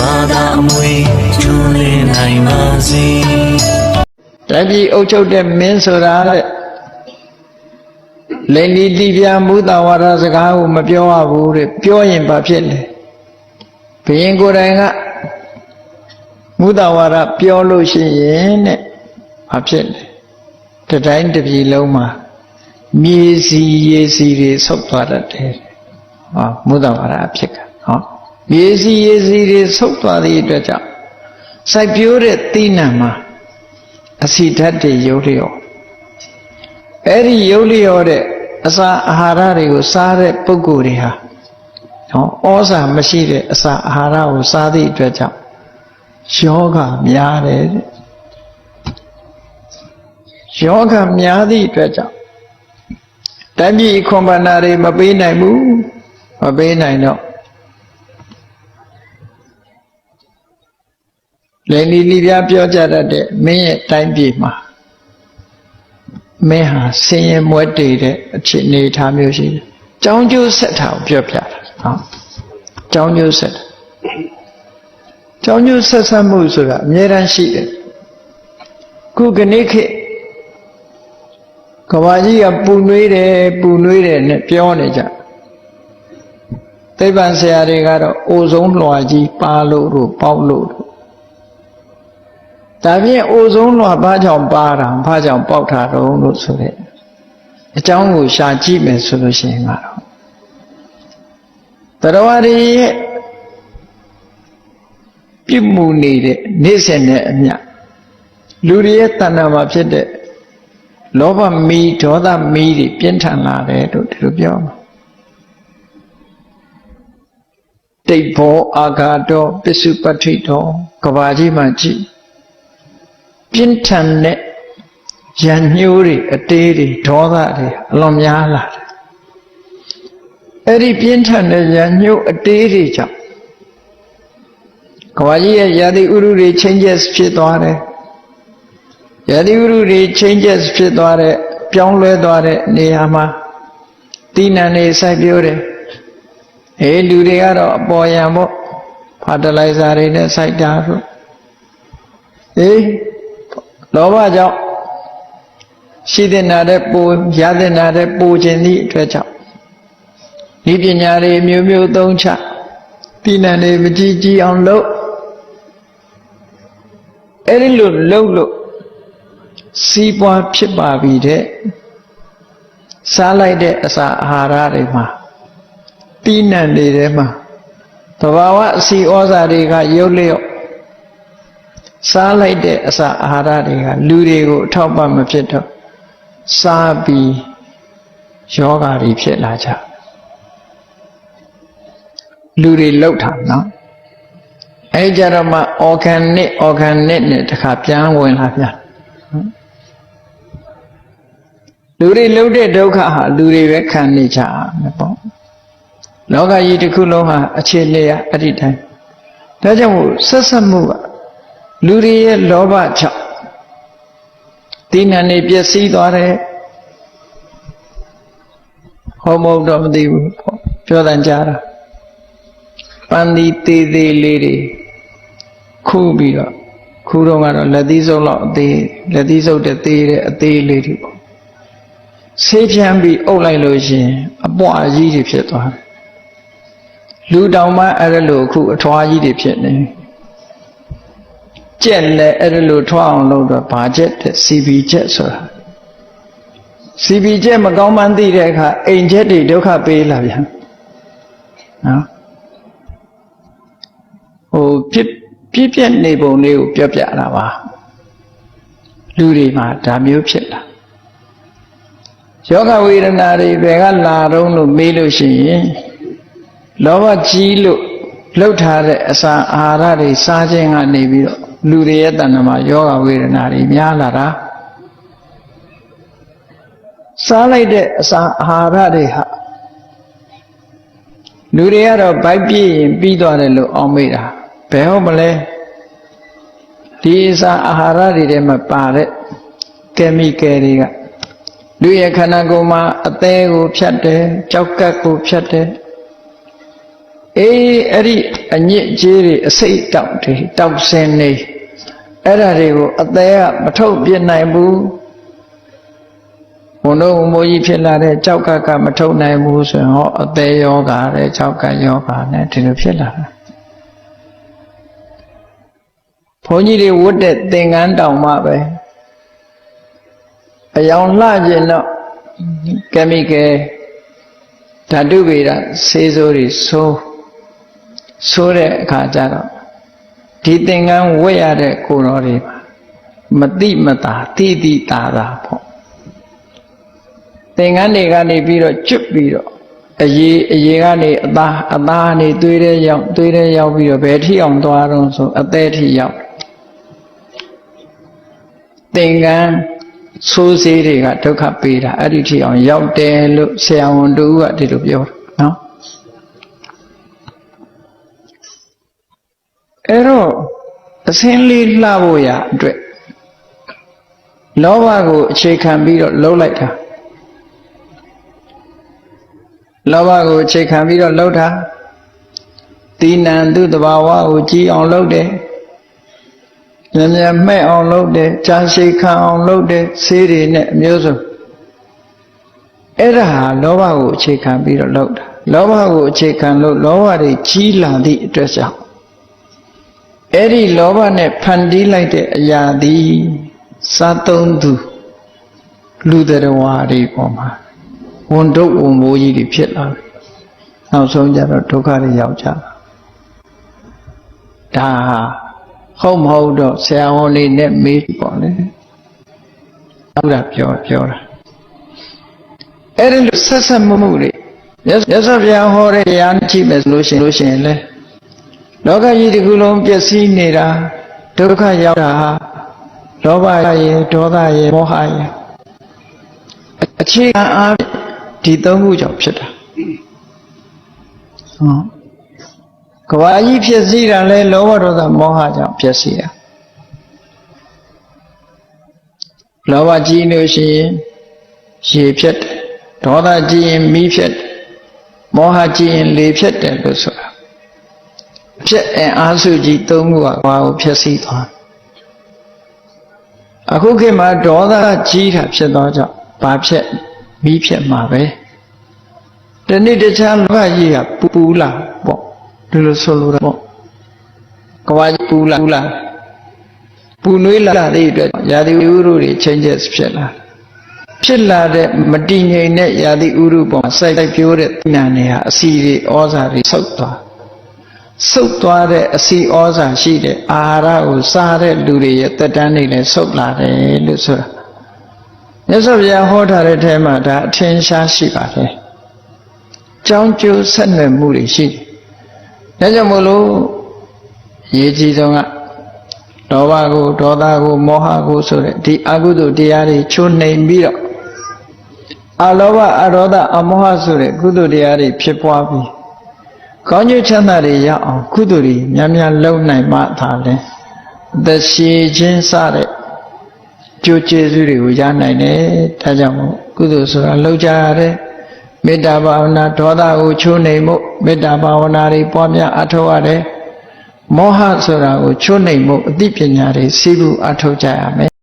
ဘာသာအမွေကျွန်းလင်းနိုင်ပါစေတပြည်အုပ်ချုပ်တဲ့မင်းဆိုတာတဲ့လိန်ဒီတိပြမူတဝါဒစကားကိုမပြောရဘူးတဲ့ပြောရင်ဘာဖြစ်လဲဘုရင်ကိုယ်တိုင်ကမူတဝါဒပြောလို့ရှိရင်တဲ့ဘာဖြစ်လဲတတိုင်းတစ်ပြည်လုံးမှာမြေစီရေစီတွေဆုတ်သွားတတ်တယ်ဟောမူတဝါဒအဖြစ်က ဟောမြေစီရေစီတွေဆုတ်သွားသည့်အတွက်ကြောင့်စိုက်ပျိုးတဲ့တိနံမှာအစီဓာတ်တွေရုပ်လျော်အဲ့ဒီရုပ်လျော်တဲ့အစာအာဟာရတွေကိုစားတဲ့ပုဂ္ဂိုလ်တွေဟာနော်ဩဇာမရှိတဲ့အစာအာဟာရကိုစားသည့်အတွက်ကြောင့်ယောဂများတယ်တဲ့ယောဂများသည့်အတွက်ကြောင့်တပြည့်ခွန်ပန္နာတွေမပေးနိုင်ဘူးမပေးနိုင်တော့ လေနီလီပြပြောကြတတ်တဲ့မင်းရဲ့တိုင်းပြည်မှာမင်းဟာဆင်းရဲမွဲတေတဲ့အခြေအနေထားမျိုးရှိတယ်။ကြောင်းကျိုးဆက်တာကိုပြောပြတာ။ဟုတ်။ကြောင်းကျိုးဆက်တာ။ကြောင်းကျိုးဆက်ဆက်မှုဆိုတာအများတန်းရှိတယ်။ခုကနေ့ခေတ်ကဘာကြီးကပူနွေးတယ်ပူနွေးတယ်နဲ့ပြောနေကြ။သိပ္ပံဆရာတွေကတော့အိုဆုံးလွှာကြီးပါလို့တို့ပေါက်လို့တို့ ဒါဖြင့်အိုဆုံးလွှာဘာကြောင့်ပါတာဘာကြောင့်ပေါက်တာတော့လို့ဆိုတဲ့အကြောင်းကိုရှာကြည့်မယ်ဆိုလို့ရှိရင်ကတော့တရားဝရီရဲ့ပြစ်မှုနေတဲ့နေ့စဉ်နဲ့အမျှလူတွေရဲ့တဏ္ဍာမှာဖြစ်တဲ့လောဘမီးဒေါသမီးတွေပြင်းထန်လာတယ်လို့ဒီလိုပြောမှာတိတ်ဘောအာဃာတောပစ္စုပ္ပတ္ထိတောကဘာကြီးမှကြည့် ပြင်းထန်တဲ့ရံညှိုးတွေအတေးတွေဒေါသတွေအလွန်များလာတယ်အဲ့ဒီပြင်းထန်တဲ့ရံညှိုးအတေးတွေကြောင့်ကဘာကြီးရဲ့ယာတိဥရုတွေ changes ဖြစ်သွားတယ်ယာတိဥရုတွေ changes ဖြစ်သွားတဲ့ပြောင်းလဲသွားတဲ့နေရာမှာတိဏ္ဍနေစိုက်ပျိုးတယ်အေးလူတွေကတော့အပေါ်ယံပေါ့ဖာတလိုက်စာတွေနဲ့စိုက်တာဆိုအေး လောဘကြောင့်ရှိတဲ့နာတဲ့ပူရတဲ့နာတဲ့ပူခြင်းသည့်အတွက်ကြောင့်ဒီပညာတွေမျိုးမျိုးသုံးချတိဏ္ဍနေမကြည်ကြည်အောင်လုပ်အဲ့ဒီလိုလုပ်လို့စီးပွားဖြစ်ပါပြီတဲ့စားလိုက်တဲ့အစာအာဟာရတွေမှာတိဏ္ဍတွေထဲမှာသဘာဝအစီဩဇာတွေကရုပ်လျော့ စားလိုက်တဲ့အစာအာဟာရတွေကလူတွေကိုအထောက်ပံ့မဖြစ်တော့စားပြီးယောဂါတွေဖြစ်လာကြလူတွေလောက်တာနော်အဲကြတော့မှ organic organic နဲ့တခါပြန်ဝင်လာပြန်လူတွေလှုပ်တဲ့ဒုက္ခဟာလူတွေပဲခံနေကြမယ်ပေါ့လောကကြီးတစ်ခုလုံးဟာအခြေအနေရအဲ့ဒီတိုင်းဒါကြောင့်မို့ဆက်ဆက်မှုက လူတွေရဲ့လောဘကြောင့်ဒီနံနေပျက်စီးသွားတယ်ဟောမဟုတ်တော့မသိဘူးပေါ့ပြောတန်ကြတာပန်းဒီသေးသေးလေးတွေခုပြီးတော့ခုတော့ကတော့လက်သီးစုပ်လောက်အသေးလက်သီးစုပ်တဲ့သေးတဲ့အသေးလေးတွေပေါ့ဆေးဖြန်းပြီးအုပ်လိုက်လို့ရှိရင်အပွားကြီးတွေဖြစ်သွားတယ်လူတောင်မှအဲ့ဒါလို့အခုအထွားကြီးတွေဖြစ်နေ ကြက်လည်းအဲ့ဒါလို့ထွားအောင်လုပ်တော့ဘာကြက်တဲ့ CB ကြက်ဆိုတာ CB ကြက်မကောင်းမှန်းသိတဲ့အခါအိမ်ကြက်တွေဒုက္ခပေးလာပြန်နော်ဟိုဖြစ်ပြည့်ပြည့်နေပုံလေးကိုပြောပြတာပါလူတွေမှာဒါမျိုးဖြစ်လာယောဂဝေဒနာတွေဘယ်ကလာတော့လို့မေးလို့ရှိရင်လောဘကြီးလို့လှုပ်ထားတဲ့အစာအာဟာရတွေစားခြင်းကနေပြီးတော့ လူတွေရဲ့တဏ္ဍမှာယောဂဝေဒနာတွေများလာတာစားလိုက်တဲ့အစာအာဟာရတွေဟာလူတွေကတော့ဗိုက်ပြည့်ရင်ပြီးသွားတယ်လို့အောင်းမိတာဘယ်ဟုတ်မလဲဒီအစာအာဟာရတွေထဲမှာပါတဲ့ကယ်မီကယ်တွေကလူရဲ့ခန္ဓာကိုယ်မှာအသေးကိုဖြတ်တယ်ကြောက်ကတ်ကိုဖြတ်တယ်အေးအဲ့ဒီ အညစ်အကြေးတွေအစိတ်တောက်တွေတောက်စင်းနေအဲ့ဒါတွေကိုအသေးကမထုတ်ပြနိုင်ဘူးဘုံတို့မိုးကြီးဖြစ်လာတဲ့ကြောက်ကကမထုတ်နိုင်ဘူးဆိုရင်ဟောအသေးယောဂါတဲ့ကြောက်ကယောဂါနဲ့ဒီလိုဖြစ်လာတာဘုန်းကြီးတွေဝတ်တဲ့သင်္ကန်းတောင်မှပဲအယောင်လှကျင်တော့ကမီကယ်ဓာတုဗေဒဆေးစိုးတွေဆိုး ဆိုးတဲ့အခါကျတော့ဒီသင်္ကန်းဝတ်ရတဲ့ကိုယ်တော်တွေမှာမတိမတာတိတိတာတာပေါ့သင်္ကန်းတွေကနေပြီးတော့ကျွတ်ပြီးတော့အရေးအရေးကနေအသားအသားနေသွေးတဲ့ရောက်သွေးတဲ့ရောက်ပြီးတော့ဘယ်ထိအောင်သွားတော့ဆိုအသေးထိရောက်သင်္ကန်းဆိုးစေးတွေကဒုက္ခပေးတာအဲ့ဒီထိအောင်ရောက်တယ်လို့ဆရာဝန်တူကဒီလိုပြောတာနော် အဲ့တော့အစင်းလေးလှဖို့ရအတွက်လောဘကိုအခြေခံပြီးတော့လှုပ်လိုက်တာလောဘကိုအခြေခံပြီးတော့လှုပ်တာတိဏံသူတဘာဝကိုကြည်အောင်လှုပ်တယ်မြဲမြဲမှဲ့အောင်လုပ်တယ်ကြာရှည်ခံအောင်လုပ်တယ်ဆေးတွေနဲ့အမျိုးစုံအဲ့ဒါဟာလောဘကိုအခြေခံပြီးတော့လုပ်တာလောဘကိုအခြေခံလို့လောဘတွေကြီးလာသည့်အတွက်ကြောင့် အဲ့ဒီလောဘနဲ့ဖန်တီးလိုက်တဲ့အရာသည်စားသုံးသူလူတော်ဝါတွေပေါ်မှာဝန်တုပ်ဝန်မိုးကြီးတွေဖြစ်လာတယ်နောက်ဆုံးကြတော့ဒုက္ခတွေရောက်ကြတာဒါဟာဟုတ်မဟုတ်တော့ဆရာဝန်လေးနဲ့မေးပေါ့လေဘုရားပြောပြောတာအဲ့ဒီလိုဆက်ဆက်မှုမှုတွေရသော်ဗျာဟောတဲ့တရားနဲ့ကြည့်မယ်ဆိုလို့ရှိရင်လို့ရှိရင်လေ လောကကြီးဒီကုလုံးပျက်စီးနေတာဒုက္ခရောက်တာဟာလောဘရဲ့ဒေါသရဲ့မောဟရဲ့အခြေခံအားဒီသုံးခုကြောင့်ဖြစ်တာဟုတ်ကဘာကြီးဖြစ်စည်းတာလဲလောဘဒေါသမောဟကြောင့်ဖြစ်စည်းတာလောဘကြီးလို့ရှိရင်ရေဖြစ်တယ်ဒေါသကြီးရင်မီးဖြစ်တယ်မောဟကြီးရင်လေဖြစ်တယ်လို့ဆိုတာ ဖြစ်အင်အားစုကြီးသုံးခုကဘာကိုဖြစ်စည်းသွားအခုခေတ်မှာဒေါသကြီးတာဖြစ်သောကြောင့်ဘာဖြစ်မီးဖြစ်မှာပဲတနေ့တခြားလောကကြီးကပူပူလာပေါ့ဒီလိုဆိုလိုတာပေါ့ကဘာကြီးပူလာပူလာပူနွေးလာတဲ့အတွက်ရာသီဥတုတွေချင်းချက်ဖြစ်လာဖြစ်လာတဲ့မတည်ငြိမ်တဲ့ရာသီဥတုပေါ်စိုက်ပြိုးတဲ့နာနေဟာအစီတွေဩဇာတွေဆုတ်သွား ဆုတ်သွားတဲ့အစီဩဇာရှိတဲ့အာဟာရကိုစားတဲ့လူတွေရဲ့တက်တန်းတွေလည်းဆုတ်လာတယ်လို့ဆိုတာမြတ်စွာဘုရားဟောထားတဲ့ထဲမှာဒါအထင်ရှားရှိပါတယ်ကြောင်းကျိုးဆက်နွယ်မှုတွေရှိတယ်ဒါကြောင့်မို့လို့ရေးကြည့်ဆုံးကလောဘကိုဒေါသကိုမောဟကိုဆိုတဲ့ဒီအကုသိုလ်တရားတွေချိုးနှိမ်ပြီးတော့အလောဘအဒေါသအမောဟဆိုတဲ့ကုသိုလ်တရားတွေဖြစ်ပွားပြီး ကောင်းကျိုးချမ်းသာတွေရအောင်ကုသိုလ်တွေများများလုပ်နိုင်မှသာလဲသက်ရှိခြင်းစတဲ့ကျိုးကျေးဇူးတွေကိုရနိုင်တယ်ဒါကြောင့်မို့ကုသိုလ်ဆိုတာလုပ်ကြရတယ်မေတ္တာဘာဝနာဒေါသကိုချိုးနှိမ်မှုမေတ္တာဘာဝနာတွေပွားများအထောက်ရတယ်မောဟဆိုတာကိုချိုးနှိမ်မှုအသိပညာတွေစီးပူအထောက်ကြရမယ်